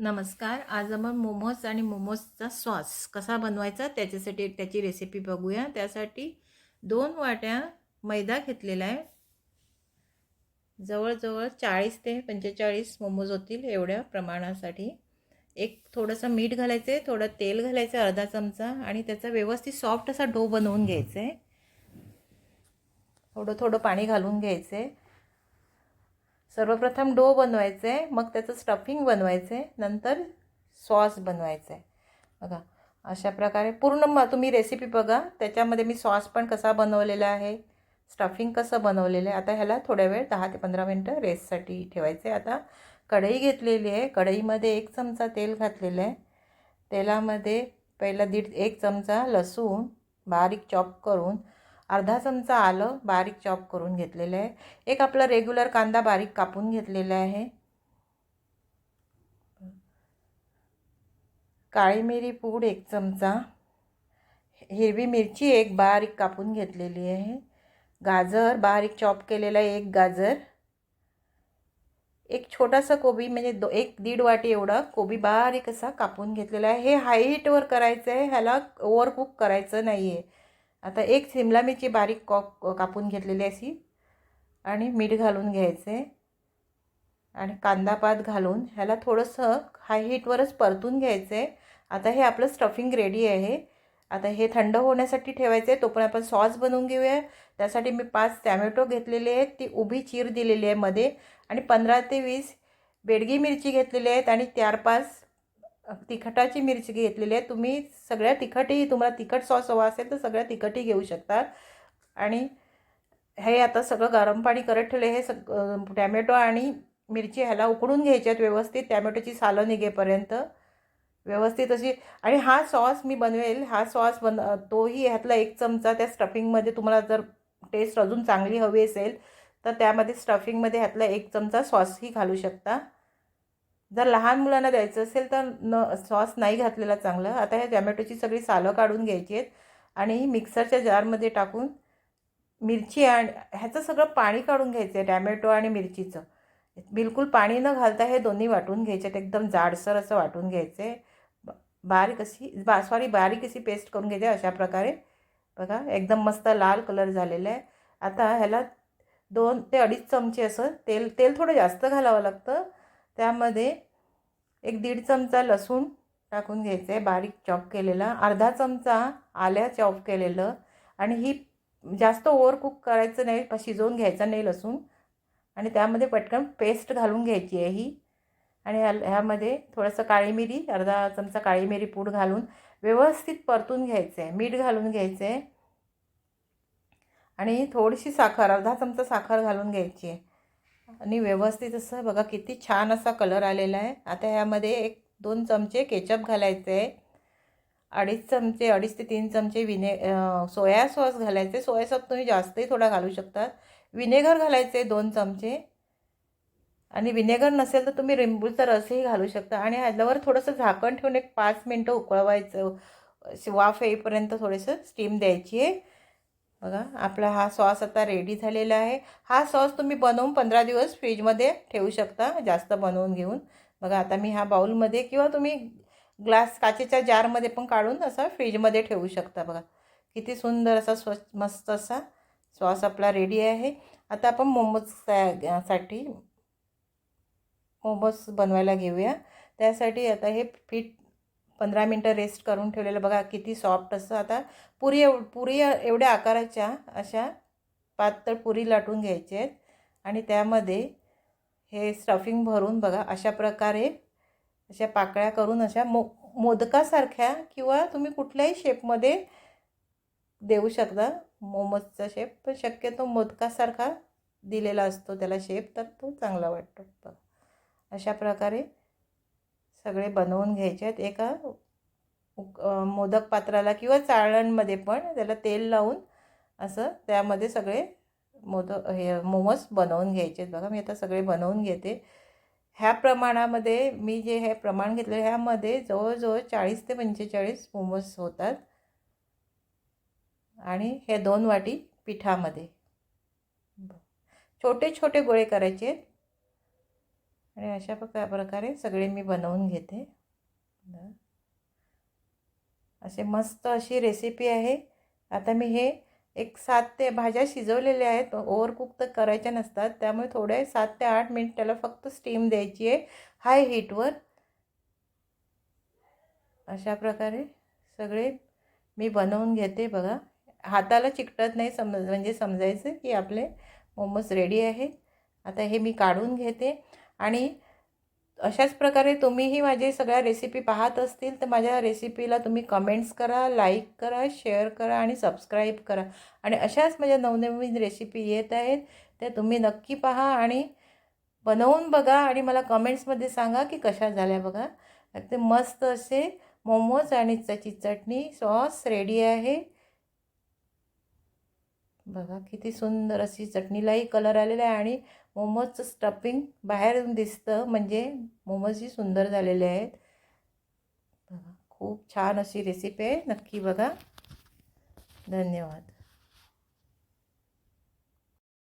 नमस्कार आज आपण मोमोज आणि मोमोजचा सॉस कसा बनवायचा त्याच्यासाठी त्याची रेसिपी बघूया. त्यासाठी दोन वाट्या मैदा घेतलेला आहे. जवळजवळ चाळीस ते पंचेचाळीस मोमोज होतील एवढ्या प्रमाणासाठी. एक थोडंसं मीठ घालायचं आहे थोडं तेल घालायचं आहे अर्धा चमचा आणि त्याचा व्यवस्थित सॉफ्ट असा डो बनवून घ्यायचा आहे थोडं थोडं पाणी घालून घ्यायचं आहे सर्वप्रथम डो बनवायचं आहे मग त्याचं स्टफिंग बनवायचं आहे नंतर सॉस बनवायचं. आहे बघा अशा प्रकारे पूर्ण म तुम्ही रेसिपी बघा. त्याच्यामध्ये मी सॉस पण कसा बनवलेला आहे स्टफिंग कसं बनवलेलं आहे. आता ह्याला थोड्या वेळ दहा ते पंधरा मिनटं रेससाठी ठेवायचं. आहे आता कढई घेतलेली आहे. कढईमध्ये एक चमचा तेल घातलेलं आहे. तेलामध्ये पहिला दीड एक चमचा लसूण बारीक चॉप करून अर्धा चमचा आलं बारीक चॉप करून घेतलेलं आहे. एक आपला रेग्युलर कांदा बारीक कापून घेतलेला आहे. काळी मिरी पूड एक चमचा. हिरवी मिरची एक बारीक कापून घेतलेली आहे. गाजर बारीक चॉप केलेला आहे एक गाजर. एक छोटासा कोबी म्हणजे दो एक दीड वाटी एवढा कोबी बारीक असा कापून घेतलेला आहे. हे हाईटवर करायचं आहे ह्याला ओव्हरकुक करायचं नाही आहे आता एक शिमला मिरची बारीक कॉक कापून घेतलेली अशी. आणि मीठ घालून घ्यायचे. आणि कांदा पात घालून ह्याला थोडंसं हाय हीटवरच परतून घ्यायचं. आहे आता हे आपलं स्टफिंग रेडी आहे. आता हे थंड होण्यासाठी ठेवायचं. आहे पण आपण सॉस बनवून घेऊया. त्यासाठी मी पाच टॅमॅटो घेतलेले आहेत. ती उभी चीर दिलेली आहे मध्ये. आणि पंधरा ते वीस बेडगी मिरची घेतलेली आहेत. आणि चार पाच तिखटाची मिरची घेतलेली आहे. तुम्ही सगळ्या तिखटही तुम्हाला तिखट सॉस हवा असेल तर सगळ्या तिखटही घेऊ शकता आणि हे आता सगळं गरम पाणी करत ठेवले. हे सग टॅमॅटो आणि मिरची ह्याला उकडून घ्यायच्यात व्यवस्थित. टॅमॅटोची सालं निघेपर्यंत व्यवस्थित अशी. आणि हा सॉस मी बनवेल. हा सॉस बन तोही ह्यातला एक चमचा त्या स्टफिंगमध्ये तुम्हाला जर टेस्ट अजून चांगली हवी असेल तर त्यामध्ये स्टफिंगमध्ये ह्यातला एक चमचा सॉसही घालू शकता. जर लहान मुलांना द्यायचं असेल तर न सॉस नाही घातलेला चांगलं. आता ह्या टॅमॅटोची सगळी सालं काढून घ्यायची आहेत आणि मिक्सरच्या जारमध्ये टाकून मिरची आणि ह्याचं सगळं पाणी काढून घ्यायचं आहे टॅमॅटो आणि मिरचीचं. बिलकुल पाणी न घालता हे दोन्ही वाटून घ्यायचे आहेत. एकदम जाडसर असं वाटून घ्यायचं आहे. बारीक अशी बा सॉरी बारीक अशी पेस्ट करून घ्यायची अशा प्रकारे. बघा एकदम मस्त लाल कलर झालेला आहे. आता ह्याला दोन ते अडीच चमचे असं तेल तेल थोडं जास्त घालावं लागतं. त्यामध्ये एक दीड चमचा लसूण टाकून घ्यायचं आहे बारीक चॉप केलेला. अर्धा चमचा आल्या चॉप केलेलं. आणि ही जास्त ओव्हर कुक करायचं नाही शिजवून घ्यायचं नाही लसूण. आणि त्यामध्ये पटकन पेस्ट घालून घ्यायची आहे ही. आणि ह्यामध्ये थोडंसं काळी मिरी अर्धा चमचा काळी मिरी पूड घालून व्यवस्थित परतून घ्यायचं आहे मीठ घालून घ्यायचं आहे आणि थोडीशी साखर अर्धा चमचा साखर घालून घ्यायची आहे. आणि व्यवस्थित असं बघा किती छान असा कलर आलेला आहे. आता ह्यामध्ये एक दोन चमचे केचप घालायचे आहे. अडीच चमचे अडीच ते तीन चमचे विने सोया सॉस घालायचे सोया सॉस तुम्ही जास्तही थोडा घालू शकता. विनेगर घालायचे दोन चमचे. आणि विनेगर नसेल तर तुम्ही लिंबूचा रसही घालू शकता. आणि ह्याच्यावर थोडंसं झाकण ठेवून एक पाच मिनटं उकळवायचं. वाफ येईपर्यंत थोडंसं स्टीम द्यायची आहे. बघा आपला हा सॉस आता रेडी झालेला आहे. हा सॉस तुम्ही बनवून पंधरा दिवस फ्रीजमध्ये ठेवू शकता जास्त बनवून घेऊन. बघा आता मी हा बाऊलमध्ये किंवा तुम्ही ग्लास काचेच्या जारमध्ये पण काढून असा फ्रीजमध्ये ठेवू शकता बघा. किती सुंदर असा स्वच्छ मस्त असा सॉस आपला रेडी आहे. आता आपण मोमोजसाठी मोमोज बनवायला घेऊया. त्यासाठी आता हे पीठ पंधरा मिनटं रेस्ट करून ठेवलेलं. बघा किती सॉफ्ट असं. आता पुरी एव पुरी एवढ्या आकाराच्या अशा पातळ पुरी लाटून घ्यायचे आहेत. आणि त्यामध्ये हे स्टफिंग भरून बघा अशा प्रकारे अशा पाकळ्या करून अशा मो मोदकासारख्या किंवा तुम्ही कुठल्याही शेपमध्ये देऊ शकता. मोमोजचा शेप पण शक्यतो मोदकासारखा दिलेला असतो त्याला शेप तर तो चांगला वाटतो. बघा अशा प्रकारे सगळे बनवून घ्यायचे आहेत. एका मोदक पात्राला किंवा चाळणमध्ये पण त्याला तेल लावून असं त्यामध्ये सगळे मोदक हे मोमोज बनवून घ्यायचे आहेत. बघा मी आता सगळे बनवून घेते. ह्या प्रमाणामध्ये मी जे हे प्रमाण घेतलं ह्यामध्ये जवळजवळ चाळीस ते पंचेचाळीस मोमोज होतात. आणि हे दोन वाटी पिठामध्ये. छोटे छोटे गोळे करायचे आहेत. आणि अशा प्रका प्रकारे सगळे मी बनवून घेते. असे मस्त अशी रेसिपी आहे. आता मी हे एक सात ते भाज्या शिजवलेल्या आहेत. ओव्हरकुक तर करायच्या नसतात. त्यामुळे थोडे सात ते आठ मिनिट त्याला फक्त स्टीम द्यायची आहे. हाय हीटवर अशा प्रकारे सगळे मी बनवून घेते बघा. हाताला चिकटत नाही समज म्हणजे समजायचं की आपले मोमोज रेडी आहे. आता हे मी काढून घेते. आणि अशाच प्रकारे तुम्हीही माझे सगळ्या रेसिपी पाहत असतील तर माझ्या रेसिपीला तुम्ही कमेंट्स करा लाईक करा शेअर करा आणि सबस्क्राईब करा. आणि अशाच माझ्या नवनवीन रेसिपी येत आहेत त्या तुम्ही नक्की पहा आणि बनवून बघा आणि मला कमेंट्समध्ये सांगा की कशा झाल्या बघा. ते मस्त असे मोमोज आणि त्याची चटणी सॉस रेडी आहे. बघा किती सुंदर अशी चटणीलाही कलर आलेला आहे आणि मोमोजचं स्टफिंग बाहेरून दिसतं. म्हणजे मोमोजही सुंदर झालेले आहेत. बघा खूप छान अशी रेसिपी आहे. नक्की बघा. धन्यवाद.